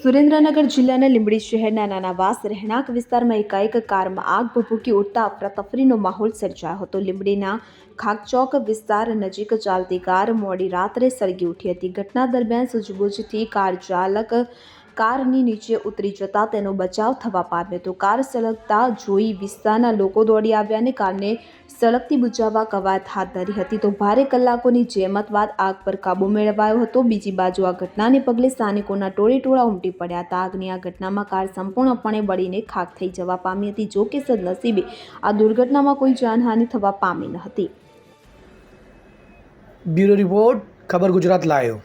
સુરેન્દ્રનગર જિલ્લાના લીંબડી શહેરના નાના વાસ રહેણાંક વિસ્તારમાં એકાએક કારમાં આગ ભભૂકી ઉઠતા અફરાતફરીનો માહોલ સર્જાયો હતો. લીંબડીના ખાકચોક વિસ્તાર નજીક ચાલતી કાર મોડી રાત્રે સળગી ઉઠી હતી. ઘટના દરમિયાન સૂઝબૂઝથી કાર ચાલક કારની નીચે ઉતરી જતા તેનો બચાવ થવા પામ્યો હતો. કાર સળગતા જોઈ વિસ્તારના લોકો દોડી આવ્યા અને કારને સળગતી બુજાવવા કવાયત હાથ ધરી હતી. તો ભારે કલાકોની જેમત બાદ આગ પર કાબૂ મેળવાયો હતો. બીજી બાજુ આ ઘટનાને પગલે સ્થાનિકોના ટોળે ટોળા ઉમટી પડ્યા હતા. આગની આ ઘટનામાં કાર સંપૂર્ણપણે બળીને ખાખ થઈ જવા પામી હતી. જો કે સદનસીબે આ દુર્ઘટનામાં કોઈ જાનહાનિ થવા પામી ન હતી. બ્યુરો રિપોર્ટ, ખબર ગુજરાત લાયો.